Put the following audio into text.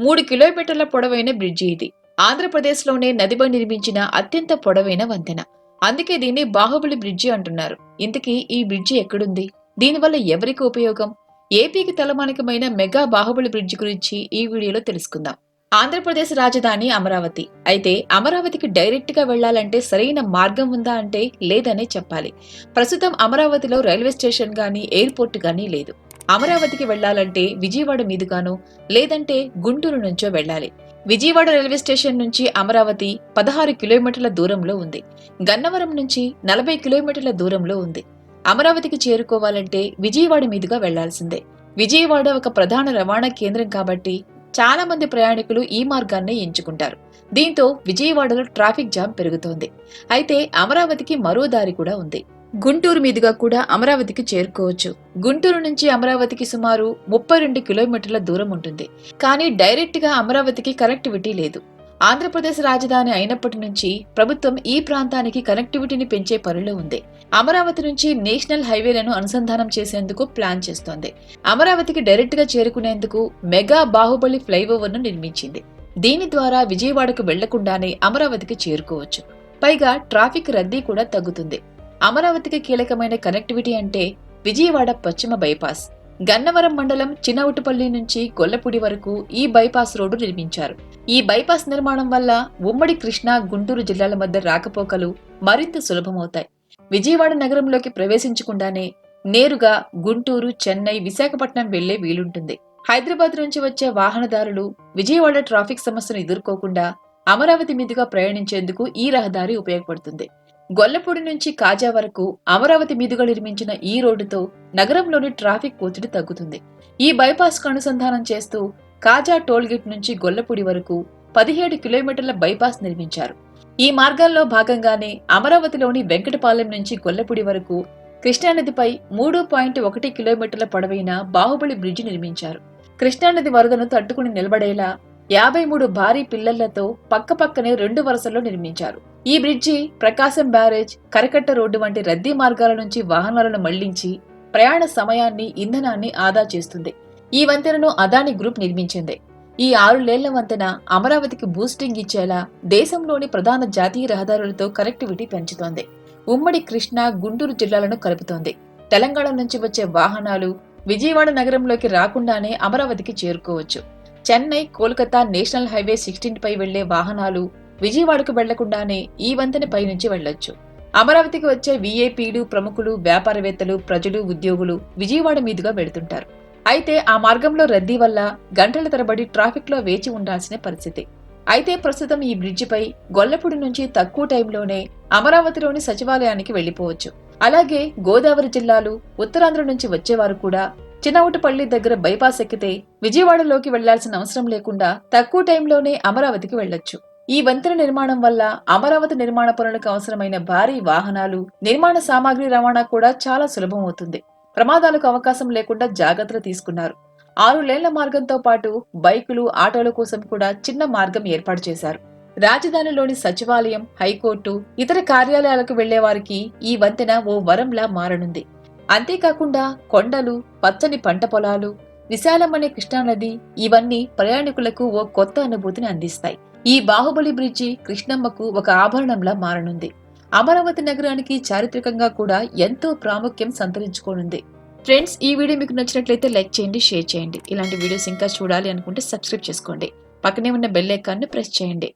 మూడు కిలోమీటర్ల పొడవైన బ్రిడ్జి ఇది. ఆంధ్రప్రదేశ్లోనే నదిపై నిర్మించిన అత్యంత పొడవైన వంతెన. అందుకే దీన్ని బాహుబలి బ్రిడ్జి అంటున్నారు. ఇంతకీ ఈ బ్రిడ్జి ఎక్కడుంది? దీనివల్ల ఎవరికి ఉపయోగం? ఏపీకి తలమానికమైన మెగా బాహుబలి బ్రిడ్జి గురించి ఈ వీడియోలో తెలుసుకుందాం. ఆంధ్రప్రదేశ్ రాజధాని అమరావతి. అయితే అమరావతికి డైరెక్ట్గా వెళ్ళాలంటే సరైన మార్గం ఉందా అంటే లేదనే చెప్పాలి. ప్రస్తుతం అమరావతిలో రైల్వే స్టేషన్ గానీ ఎయిర్పోర్ట్ గానీ లేదు. అమరావతికి వెళ్ళాలంటే విజయవాడ మీదుగానో లేదంటే గుంటూరు నుంచో వెళ్ళాలి. విజయవాడ రైల్వే స్టేషన్ నుంచి అమరావతి పదహారు కిలోమీటర్ల దూరంలో ఉంది. గన్నవరం నుంచి నలభై కిలోమీటర్ల దూరంలో ఉంది. అమరావతికి చేరుకోవాలంటే విజయవాడ మీదుగా వెళ్ళాల్సిందే విజయవాడ ఒక ప్రధాన రవాణా కేంద్రం కాబట్టి చాలా మంది ప్రయాణికులు ఈ మార్గాన్ని ఎంచుకుంటారు. దీంతో విజయవాడలో ట్రాఫిక్ జామ్ పెరుగుతోంది. అయితే అమరావతికి మరో దారి కూడా ఉంది. గుంటూరు మీదుగా కూడా అమరావతికి చేరుకోవచ్చు. గుంటూరు నుంచి అమరావతికి సుమారు ముప్పై రెండు కిలోమీటర్ల దూరం ఉంటుంది. కానీ డైరెక్ట్గా అమరావతికి కనెక్టివిటీ లేదు. ఆంధ్రప్రదేశ్ రాజధాని అయినప్పటి నుంచి ప్రభుత్వం ఈ ప్రాంతానికి కనెక్టివిటీని పెంచే పనిలో ఉంది. అమరావతి నుంచి నేషనల్ హైవేలను అనుసంధానం చేసేందుకు ప్లాన్ చేస్తోంది. అమరావతికి డైరెక్ట్గా చేరుకునేందుకు మెగా బాహుబలి ఫ్లైఓవర్ను నిర్మించింది. దీని ద్వారా విజయవాడకు వెళ్ళకుండానే అమరావతికి చేరుకోవచ్చు. పైగా ట్రాఫిక్ రద్దీ కూడా తగ్గుతుంది. అమరావతికి కీలకమైన కనెక్టివిటీ అంటే విజయవాడ పశ్చిమ బైపాస్. గన్నవరం మండలం చిన్నవుటుపల్లి నుంచి గొల్లపూడి వరకు ఈ బైపాస్ రోడ్డు నిర్మించారు. ఈ బైపాస్ నిర్మాణం వల్ల ఉమ్మడి కృష్ణా గుంటూరు జిల్లాల మధ్య రాకపోకలు మరింత సులభమవుతాయి. విజయవాడ నగరంలోకి ప్రవేశించకుండానే నేరుగా గుంటూరు చెన్నై విశాఖపట్నం వెళ్ళే వీలుంటుంది. హైదరాబాద్ నుంచి వచ్చే వాహనదారులు విజయవాడ ట్రాఫిక్ సమస్యను ఎదుర్కోకుండా అమరావతి మీదుగా ప్రయాణించేందుకు ఈ రహదారి ఉపయోగపడుతుంది. గొల్లపూడి నుంచి కాజా వరకు అమరావతి మీదుగా నిర్మించిన ఈ రోడ్డుతో నగరంలోని ట్రాఫిక్ ఒత్తిడి తగ్గుతుంది. ఈ బైపాస్కు అనుసంధానం చేస్తూ కాజా టోల్గేట్ నుంచి గొల్లపూడి వరకు పదిహేడు కిలోమీటర్ల బైపాస్ నిర్మించారు. ఈ మార్గాల్లో భాగంగానే అమరావతిలోని వెంకటపాలెం నుంచి గొల్లపూడి వరకు కృష్ణానదిపై మూడు పాయింట్ ఒకటి కిలోమీటర్ల పొడవైన బాహుబలి బ్రిడ్జి నిర్మించారు. కృష్ణానది వరదను తట్టుకుని నిలబడేలా యాభై మూడు భారీ పిల్లర్లతో పక్కపక్కనే రెండు వరుసల్లో నిర్మించారు. ఈ బ్రిడ్జి ప్రకాశం బ్యారేజ్ కరకట్ట రోడ్డు వంటి రద్దీ మార్గాల నుంచి వాహనాలను మళ్ళించి ప్రయాణ సమయాన్ని ఇంధనాన్ని ఆదా చేస్తుంది. ఈ వంతెనను అదాని గ్రూప్ నిర్మించింది. ఈ ఆరులేళ్ళ వంతెన అమరావతికి బూస్టింగ్ ఇచ్చేలా దేశంలోని ప్రధాన జాతీయ రహదారులతో కనెక్టివిటీ పెంచుతోంది. ఉమ్మడి కృష్ణా గుంటూరు జిల్లాలను కలుపుతోంది. తెలంగాణ నుంచి వచ్చే వాహనాలు విజయవాడ నగరంలోకి రాకుండానే అమరావతికి చేరుకోవచ్చు. Chennai Kolkata national highway sixteen పై వెళ్ళే వాహనాలు విజయవాడకు వెళ్ళకుండానే ఈ వంతెన పైనుంచి వెళ్ళొచ్చు అమరావతికి వచ్చే వీఐపీలు ప్రముఖులు వ్యాపారవేత్తలు ప్రజలు ఉద్యోగులు విజయవాడ మీదుగా వెళుతుంటారు. అయితే ఆ మార్గంలో రద్దీ వల్ల గంటల తరబడి ట్రాఫిక్లో వేచి ఉండాల్సిన పరిస్థితి. అయితే ప్రస్తుతం ఈ బ్రిడ్జిపై గొల్లపూడి నుంచి తక్కువ టైంలోనే అమరావతిలోని సచివాలయానికి వెళ్ళిపోవచ్చు అలాగే గోదావరి జిల్లాలు ఉత్తరాంధ్ర నుంచి వచ్చేవారు కూడా చిన్నవుటపల్లి దగ్గర బైపాస్ ఎక్కితే విజయవాడలోకి వెళ్ళాల్సిన అవసరం లేకుండా తక్కువ టైంలోనే అమరావతికి వెళ్ళొచ్చు ఈ వంతెన నిర్మాణం వల్ల అమరావతి నిర్మాణ పనులకు అవసరమైన భారీ వాహనాలు నిర్మాణ సామాగ్రి రవాణా కూడా చాలా సులభం అవుతుంది. ప్రమాదాలకు అవకాశం లేకుండా జాగ్రత్తలు తీసుకున్నారు. ఆరు లేన్ల మార్గంతో పాటు బైకులు ఆటోల కోసం కూడా చిన్న మార్గం ఏర్పాటు చేశారు. రాజధానిలోని సచివాలయం హైకోర్టు ఇతర కార్యాలయాలకు వెళ్ళే వారికి ఈ వంతెన ఓ వరంలా మారనుంది. అంతేకాకుండా కొండలు పచ్చని పంట పొలాలు విశాలమనే కృష్ణానది ఇవన్నీ ప్రయాణికులకు ఓ కొత్త అనుభూతిని అందిస్తాయి. ఈ బాహుబలి బ్రిడ్జి కృష్ణమ్మకు ఒక ఆభరణంలా మారనుంది. అమరావతి నగరానికి చారిత్రకంగా కూడా ఎంతో ప్రాముఖ్యం సంతరించుకోనుంది. ఫ్రెండ్స్ ఈ వీడియో మీకు నచ్చినట్లయితే లైక్ చేయండి షేర్ చేయండి. ఇలాంటి వీడియోస్ ఇంకా చూడాలి అనుకుంటే సబ్స్క్రైబ్ చేసుకోండి. పక్కనే ఉన్న బెల్ ఐకాన్ని ప్రెస్ చేయండి.